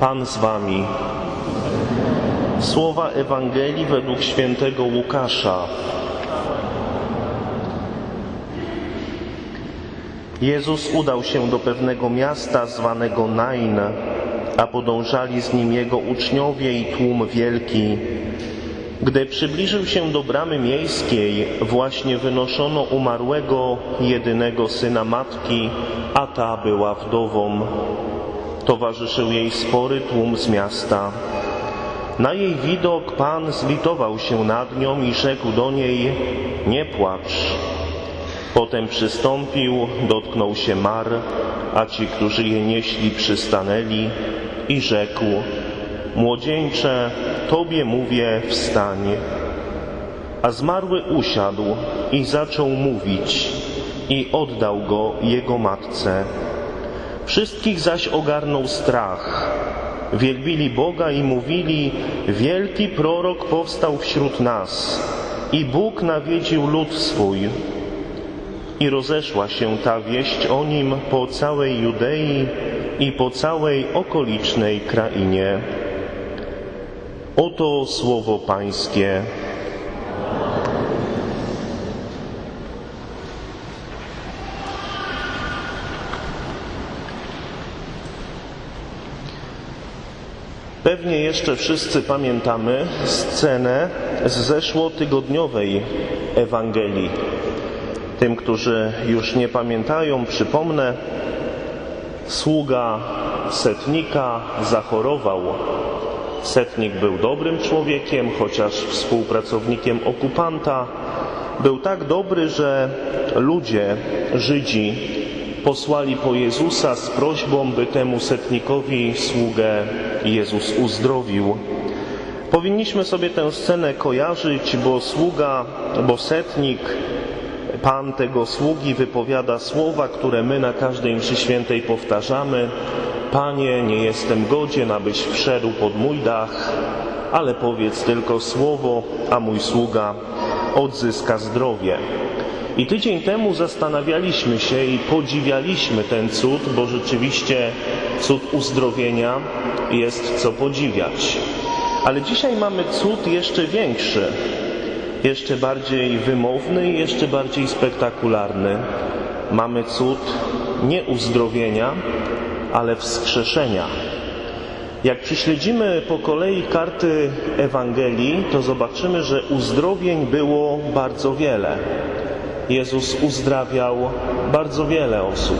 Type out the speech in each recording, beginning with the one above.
Pan z wami. Słowa Ewangelii według świętego Łukasza. Jezus udał się do pewnego miasta zwanego Nain, a podążali z nim jego uczniowie i tłum wielki. Gdy przybliżył się do bramy miejskiej, właśnie wynoszono umarłego jedynego syna matki, a ta była wdową. Towarzyszył jej spory tłum z miasta. Na jej widok Pan zlitował się nad nią i rzekł do niej: Nie płacz. Potem przystąpił, dotknął się mar, a ci, którzy je nieśli, przystanęli i rzekł: Młodzieńcze, Tobie mówię, wstań. A zmarły usiadł i zaczął mówić, i oddał go jego matce. Wszystkich zaś ogarnął strach. Wielbili Boga i mówili: Wielki prorok powstał wśród nas, i Bóg nawiedził lud swój. I rozeszła się ta wieść o nim po całej Judei i po całej okolicznej krainie. Oto słowo Pańskie. Pewnie jeszcze wszyscy pamiętamy scenę z zeszłotygodniowej Ewangelii. Tym, którzy już nie pamiętają, przypomnę, sługa setnika zachorował. Setnik był dobrym człowiekiem, chociaż współpracownikiem okupanta. Był tak dobry, że ludzie, Żydzi, posłali po Jezusa z prośbą, by temu setnikowi sługę Jezus uzdrowił. Powinniśmy sobie tę scenę kojarzyć, bo sługa, bo setnik, Pan tego sługi wypowiada słowa, które my na każdej mszy świętej powtarzamy. Panie, nie jestem godzien, abyś wszedł pod mój dach, ale powiedz tylko słowo, a mój sługa odzyska zdrowie. I tydzień temu zastanawialiśmy się i podziwialiśmy ten cud, bo rzeczywiście cud uzdrowienia jest co podziwiać. Ale dzisiaj mamy cud jeszcze większy, jeszcze bardziej wymowny i jeszcze bardziej spektakularny. Mamy cud nie uzdrowienia, ale wskrzeszenia. Jak przyśledzimy po kolei karty Ewangelii, to zobaczymy, że uzdrowień było bardzo wiele. Jezus uzdrawiał bardzo wiele osób.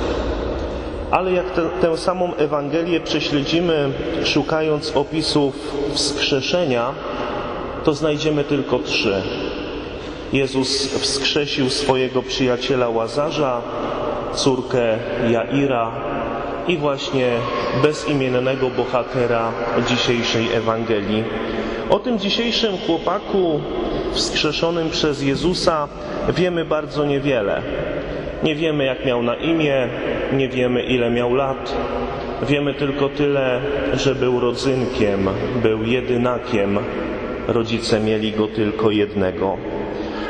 Ale jak te, tę samą Ewangelię prześledzimy, szukając opisów wskrzeszenia, to znajdziemy tylko trzy. Jezus wskrzesił swojego przyjaciela Łazarza, córkę Jaira i właśnie bezimiennego bohatera dzisiejszej Ewangelii. O tym dzisiejszym chłopaku wskrzeszonym przez Jezusa wiemy bardzo niewiele. Nie wiemy, jak miał na imię, nie wiemy, ile miał lat. Wiemy tylko tyle, że był rodzynkiem, był jedynakiem. Rodzice mieli go tylko jednego.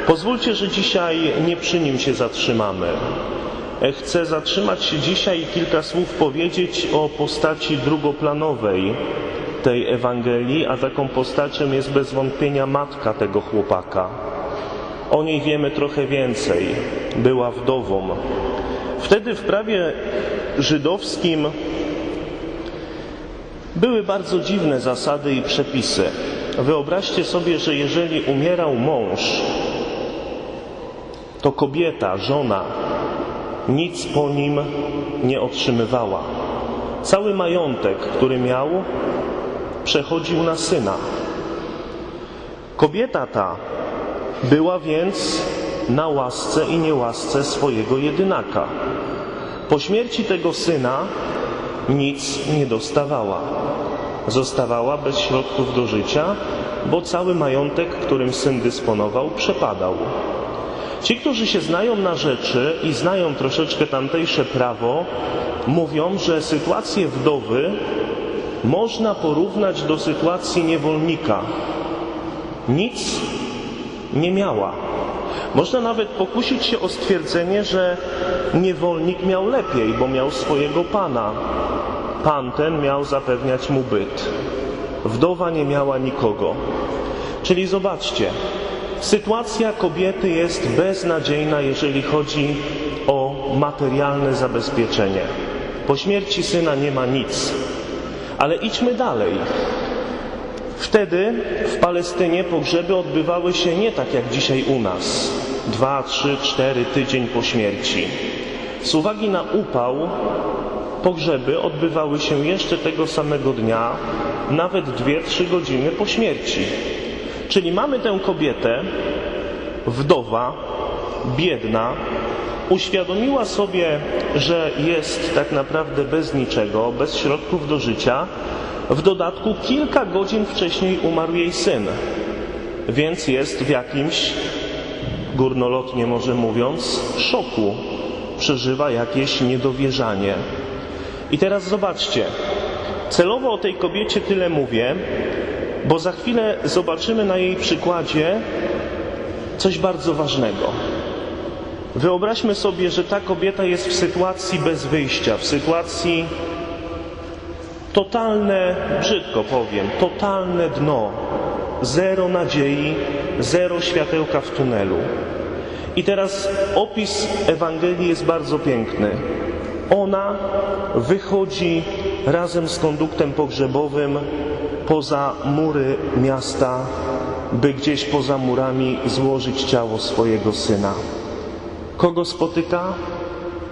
Pozwólcie, że dzisiaj nie przy nim się zatrzymamy. Chcę zatrzymać się dzisiaj i kilka słów powiedzieć o postaci drugoplanowej tej Ewangelii, a taką postacią jest bez wątpienia matka tego chłopaka. O niej wiemy trochę więcej. Była wdową. Wtedy w prawie żydowskim były bardzo dziwne zasady i przepisy. Wyobraźcie sobie, że jeżeli umierał mąż, to kobieta, żona, nic po nim nie otrzymywała. Cały majątek, który miał, przechodził na syna. Kobieta ta była więc na łasce i niełasce swojego jedynaka. Po śmierci tego syna nic nie dostawała. Zostawała bez środków do życia, bo cały majątek, którym syn dysponował, przepadał. Ci, którzy się znają na rzeczy i znają troszeczkę tamtejsze prawo, mówią, że sytuację wdowy można porównać do sytuacji niewolnika. Nic nie miała. Można nawet pokusić się o stwierdzenie, że niewolnik miał lepiej, bo miał swojego pana. pan ten miał zapewniać mu byt. Wdowa nie miała nikogo. Czyli zobaczcie, sytuacja kobiety jest beznadziejna, jeżeli chodzi o materialne zabezpieczenie. Po śmierci syna nie ma nic. Ale idźmy dalej. Wtedy w Palestynie pogrzeby odbywały się nie tak jak dzisiaj u nas. Dwa, trzy, cztery tydzień po śmierci. Z uwagi na upał pogrzeby odbywały się jeszcze tego samego dnia, nawet dwie, trzy godziny po śmierci. Czyli mamy tę kobietę, wdowa, biedna, uświadomiła sobie, że jest tak naprawdę bez niczego, bez środków do życia. W dodatku kilka godzin wcześniej umarł jej syn, więc jest w jakimś, górnolotnie może mówiąc, szoku. Przeżywa jakieś niedowierzanie. I teraz zobaczcie, celowo o tej kobiecie tyle mówię, bo za chwilę zobaczymy na jej przykładzie coś bardzo ważnego. Wyobraźmy sobie, że ta kobieta jest w sytuacji bez wyjścia, w sytuacji totalne, brzydko powiem, totalne dno, zero nadziei, zero światełka w tunelu. I teraz opis Ewangelii jest bardzo piękny. Ona wychodzi razem z konduktem pogrzebowym poza mury miasta, by gdzieś poza murami złożyć ciało swojego syna. Kogo spotyka?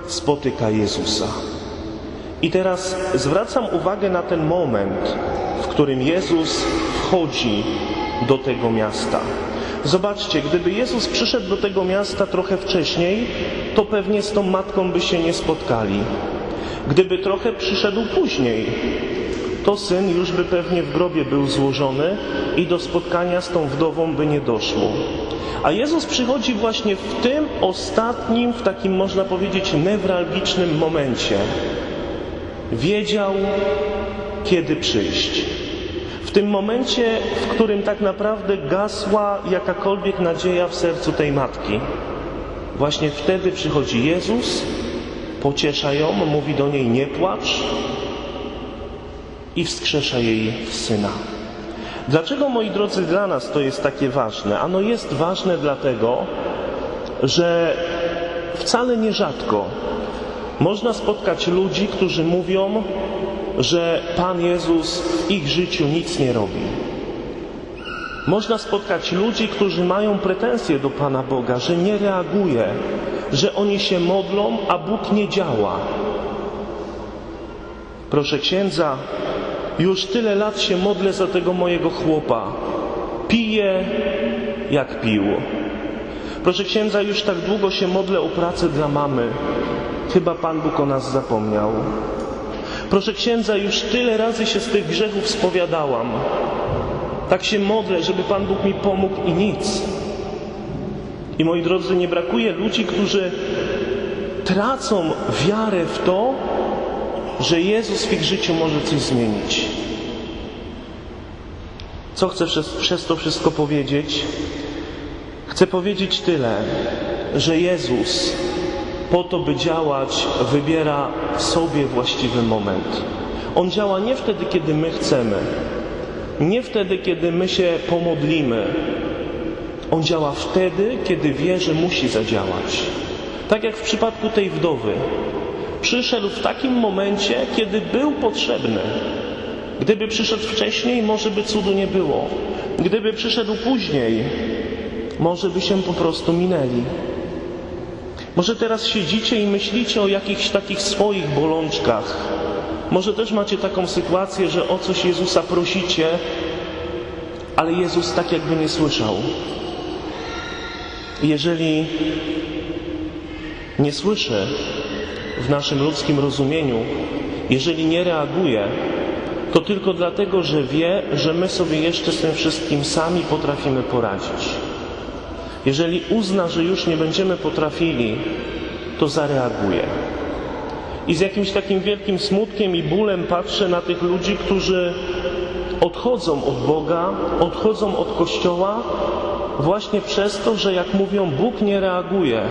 Spotyka Jezusa. I teraz zwracam uwagę na ten moment, w którym Jezus wchodzi do tego miasta. Zobaczcie, gdyby Jezus przyszedł do tego miasta trochę wcześniej, to pewnie z tą matką by się nie spotkali. Gdyby trochę przyszedł później, to syn już by pewnie w grobie był złożony i do spotkania z tą wdową by nie doszło. A Jezus przychodzi właśnie w tym ostatnim, w takim można powiedzieć newralgicznym momencie. Wiedział, kiedy przyjść. W tym momencie, w którym tak naprawdę gasła jakakolwiek nadzieja w sercu tej matki. Właśnie wtedy przychodzi Jezus, pociesza ją, mówi do niej nie płacz i wskrzesza jej syna. Dlaczego, moi drodzy, dla nas to jest takie ważne? Ano jest ważne dlatego, że wcale nierzadko można spotkać ludzi, którzy mówią, że Pan Jezus w ich życiu nic nie robi. Można spotkać ludzi, którzy mają pretensje do Pana Boga, że nie reaguje, że oni się modlą, a Bóg nie działa. Proszę księdza, już tyle lat się modlę za tego mojego chłopa. Piję jak pił. Proszę księdza, już tak długo się modlę o pracę dla mamy. Chyba Pan Bóg o nas zapomniał. Proszę księdza, już tyle razy się z tych grzechów spowiadałam. Tak się modlę, żeby Pan Bóg mi pomógł i nic. I moi drodzy, nie brakuje ludzi, którzy tracą wiarę w to, że Jezus w ich życiu może coś zmienić. Co chcę przez, przez to wszystko powiedzieć? Chcę powiedzieć tyle, że Jezus po to, by działać, wybiera sobie właściwy moment. On działa nie wtedy, kiedy my chcemy, nie wtedy, kiedy my się pomodlimy. On działa wtedy, kiedy wie, że musi zadziałać. Tak jak w przypadku tej wdowy. Przyszedł w takim momencie, kiedy był potrzebny. Gdyby przyszedł wcześniej, może by cudu nie było. Gdyby przyszedł później, może by się po prostu minęli. Może teraz siedzicie i myślicie o jakichś takich swoich bolączkach. Może też macie taką sytuację, że o coś Jezusa prosicie, ale Jezus tak jakby nie słyszał. Jeżeli nie słyszy w naszym ludzkim rozumieniu, jeżeli nie reaguje, to tylko dlatego, że wie, że my sobie jeszcze z tym wszystkim sami potrafimy poradzić. Jeżeli uzna, że już nie będziemy potrafili, to zareaguje. I z jakimś takim wielkim smutkiem i bólem patrzę na tych ludzi, którzy odchodzą od Boga, odchodzą od Kościoła, właśnie przez to, że jak mówią, Bóg nie reaguje,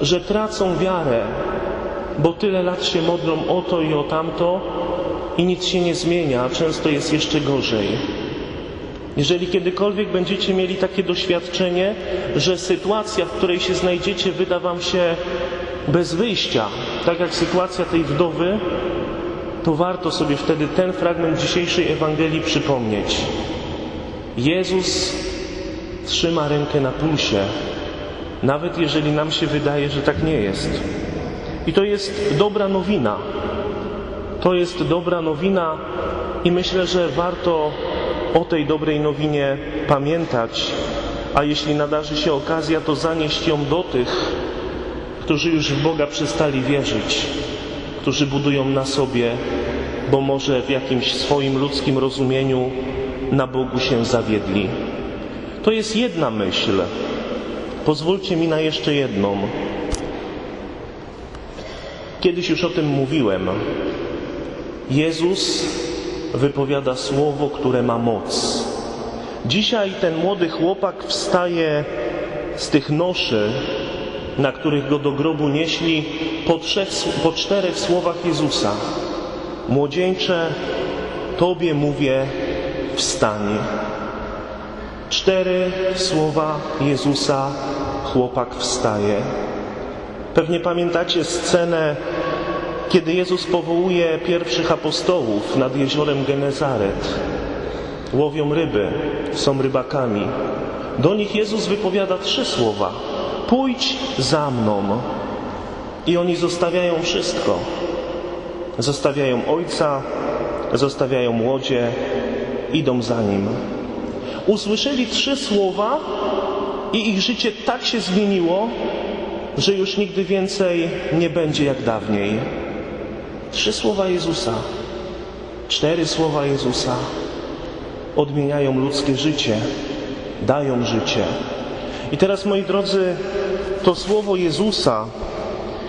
że tracą wiarę, bo tyle lat się modlą o to i o tamto, i nic się nie zmienia, a często jest jeszcze gorzej. Jeżeli kiedykolwiek będziecie mieli takie doświadczenie, że sytuacja, w której się znajdziecie, wyda Wam się bez wyjścia, tak jak sytuacja tej wdowy, to warto sobie wtedy ten fragment dzisiejszej Ewangelii przypomnieć. Jezus trzyma rękę na pulsie, nawet jeżeli nam się wydaje, że tak nie jest. I to jest dobra nowina. To jest dobra nowina i myślę, że warto o tej dobrej nowinie pamiętać, a jeśli nadarzy się okazja, to zanieść ją do tych, którzy już w Boga przestali wierzyć, którzy budują na sobie, bo może w jakimś swoim ludzkim rozumieniu na Bogu się zawiedli. To jest jedna myśl. Pozwólcie mi na jeszcze jedną. Kiedyś już o tym mówiłem. Jezus wypowiada słowo, które ma moc. Dzisiaj ten młody chłopak wstaje z tych noszy, na których go do grobu nieśli, po, trzech, po czterech słowach Jezusa. Młodzieńcze, Tobie mówię, wstań. Cztery słowa Jezusa, chłopak wstaje. Pewnie pamiętacie scenę, kiedy Jezus powołuje pierwszych apostołów nad jeziorem Genezaret. Łowią ryby, są rybakami. Do nich Jezus wypowiada trzy słowa: Pójdź za mną. I oni zostawiają wszystko. Zostawiają ojca, zostawiają łodzie, idą za nim. Usłyszeli trzy słowa i ich życie tak się zmieniło, że już nigdy więcej nie będzie jak dawniej. Trzy słowa Jezusa, cztery słowa Jezusa odmieniają ludzkie życie, dają życie. I teraz, moi drodzy, to słowo Jezusa,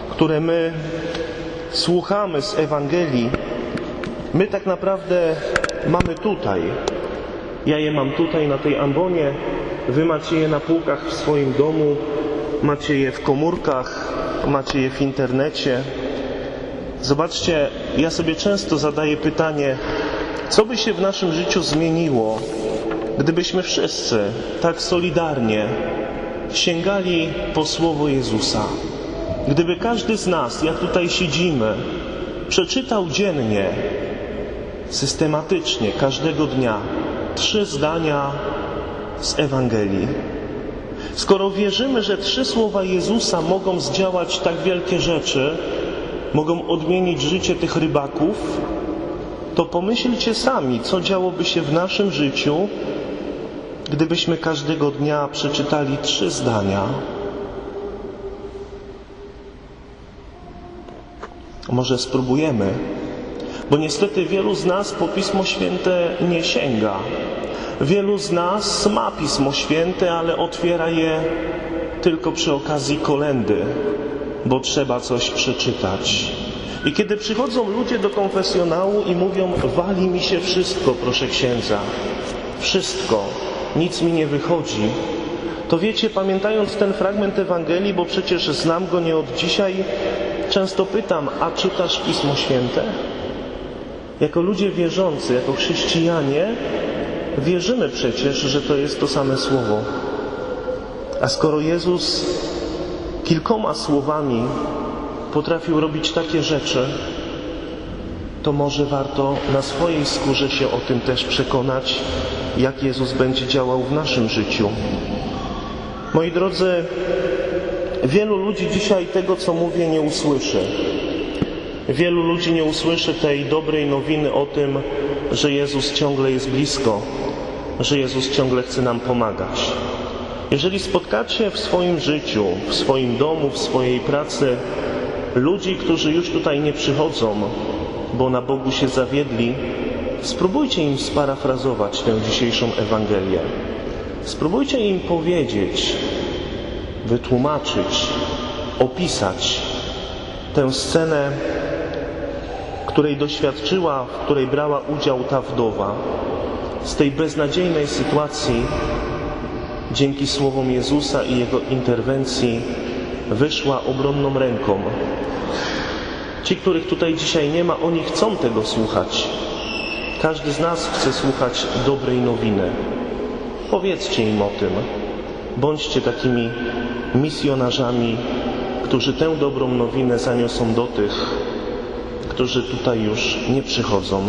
które my słuchamy z Ewangelii, my tak naprawdę mamy tutaj. Ja je mam tutaj na tej ambonie, wy macie je na półkach w swoim domu, macie je w komórkach, macie je w internecie. Zobaczcie, ja sobie często zadaję pytanie, co by się w naszym życiu zmieniło, gdybyśmy wszyscy tak solidarnie sięgali po słowo Jezusa. Gdyby każdy z nas, jak tutaj siedzimy, przeczytał dziennie, systematycznie, każdego dnia trzy zdania z Ewangelii. Skoro wierzymy, że trzy słowa Jezusa mogą zdziałać tak wielkie rzeczy, mogą odmienić życie tych rybaków, to pomyślcie sami, co działoby się w naszym życiu, gdybyśmy każdego dnia przeczytali trzy zdania. Może spróbujemy, bo niestety wielu z nas po Pismo Święte nie sięga. Wielu z nas ma Pismo Święte, ale otwiera je tylko przy okazji kolendy, bo trzeba coś przeczytać. I kiedy przychodzą ludzie do konfesjonału i mówią, wali mi się wszystko, proszę księdza, wszystko, nic mi nie wychodzi, to wiecie, pamiętając ten fragment Ewangelii, bo przecież znam go nie od dzisiaj, często pytam, a czytasz Pismo Święte? Jako ludzie wierzący, jako chrześcijanie, wierzymy przecież, że to jest to same słowo. A skoro Jezus kilkoma słowami potrafił robić takie rzeczy, to może warto na swojej skórze się o tym też przekonać, jak Jezus będzie działał w naszym życiu. Moi drodzy, wielu ludzi dzisiaj tego, co mówię, nie usłyszy. Wielu ludzi nie usłyszy tej dobrej nowiny o tym, że Jezus ciągle jest blisko, że Jezus ciągle chce nam pomagać. Jeżeli spotkacie w swoim życiu, w swoim domu, w swojej pracy ludzi, którzy już tutaj nie przychodzą, bo na Bogu się zawiedli, spróbujcie im sparafrazować tę dzisiejszą Ewangelię. Spróbujcie im powiedzieć, wytłumaczyć, opisać tę scenę, której doświadczyła, w której brała udział ta wdowa. Z tej beznadziejnej sytuacji, dzięki słowom Jezusa i Jego interwencji, wyszła obronną ręką. Ci, których tutaj dzisiaj nie ma, oni chcą tego słuchać. Każdy z nas chce słuchać dobrej nowiny. Powiedzcie im o tym. Bądźcie takimi misjonarzami, którzy tę dobrą nowinę zaniosą do tych, którzy tutaj już nie przychodzą.